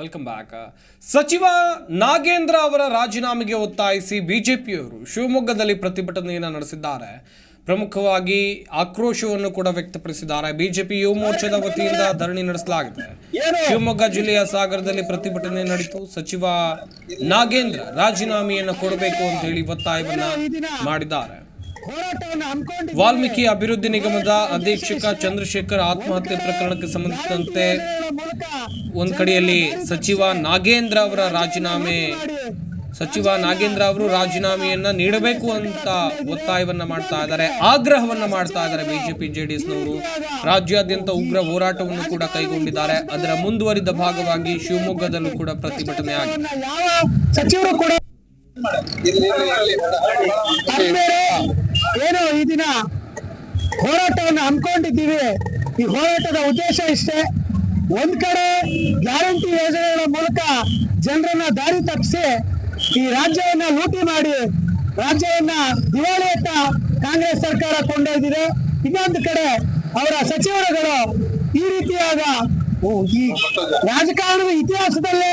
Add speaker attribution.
Speaker 1: Welcome back ಸಚಿವ ನಾಗೇಂದ್ರ ಅವರ ರಾಜೀನಾಮೆಗೆ ಒತ್ತಾಯಿಸಿ ಬಿಜೆಪಿಯವರು ಶಿವಮೊಗ್ಗದಲ್ಲಿ ಪ್ರತಿಭಟನೆಯನ್ನು ನಡೆಸಿದ್ದಾರೆ. ಪ್ರಮುಖವಾಗಿ ಆಕ್ರೋಶವನ್ನು ಕೂಡ ವ್ಯಕ್ತಪಡಿಸಿದ್ದಾರೆ. ಬಿಜೆಪಿ ಯುವ ಮೋರ್ಚಾದ ವತಿಯಿಂದ ಧರಣಿ ನಡೆಸಲಾಗಿದೆ. ಶಿವಮೊಗ್ಗ ಜಿಲ್ಲೆಯ ಸಾಗರದಲ್ಲಿ ಪ್ರತಿಭಟನೆ ನಡೆಯಿತು ಸಚಿವ ನಾಗೇಂದ್ರ ರಾಜೀನಾಮೆಯನ್ನು ಕೊಡಬೇಕು ಅಂತ ಹೇಳಿ ಒತ್ತಾಯವನ್ನ ಮಾಡಿದ್ದಾರೆ. ವಾಲ್ಮೀಕಿ ಅಭಿವೃದ್ಧಿ ನಿಗಮದ ಅಧೀಕ್ಷಕ ಚಂದ್ರಶೇಖರ್ ಆತ್ಮಹತ್ಯೆ ಪ್ರಕರಣಕ್ಕೆ ಸಂಬಂಧಿಸಿದಂತೆ ಒಂದು ಕಡೆಯಲ್ಲಿ ಸಚಿವ ನಾಗೇಂದ್ರ ಅವರ ರಾಜೀನಾಮೆ. ಸಚಿವ ನಾಗೇಂದ್ರ ಅವರು ರಾಜೀನಾಮೆಯನ್ನ ನೀಡಬೇಕು ಅಂತ ಒತ್ತಾಯವನ್ನ ಮಾಡ್ತಾ ಇದ್ದಾರೆ. ಆಗ್ರಹವನ್ನ ಮಾಡ್ತಾ ಇದ್ದಾರೆ ಬಿಜೆಪಿ ಜೆಡಿಎಸ್ನವರು ರಾಜ್ಯಾದ್ಯಂತ ಉಗ್ರ ಹೋರಾಟವನ್ನು ಕೂಡ ಕೈಗೊಂಡಿದ್ದಾರೆ. ಅದರ ಮುಂದುವರಿದ ಭಾಗವಾಗಿ ಶಿವಮೊಗ್ಗದಲ್ಲೂ ಕೂಡ ಪ್ರತಿಭಟನೆ ಆಗಿದೆ.
Speaker 2: ಸಚಿವರು ಕೂಡ ಈ ದಿನ ಹೋರಾಟವನ್ನು ಹಮ್ಮಿಕೊಂಡಿದ್ದೀವಿ. ಈ ಹೋರಾಟದ ಉದ್ದೇಶ ಇಷ್ಟೇ. ಒಂದ್ ಕಡೆ ಗ್ಯಾರಂಟಿ ಯೋಜನೆಗಳ ಮೂಲಕ ಜನರನ್ನ ದಾರಿ ತಪ್ಪಿಸಿ ಈ ರಾಜ್ಯವನ್ನ ಲೂಟಿ ಮಾಡಿ ರಾಜ್ಯವನ್ನ ದಿವಾಳಿಯತ್ತ ಕಾಂಗ್ರೆಸ್ ಸರ್ಕಾರ ಕೊಂಡೊಯ್ದಿದೆ. ಇನ್ನೊಂದು ಕಡೆ ಅವರ ಸಚಿವರುಗಳು ಈ ರೀತಿಯಾದ ಈ ರಾಜಕಾರಣದ ಇತಿಹಾಸದಲ್ಲೇ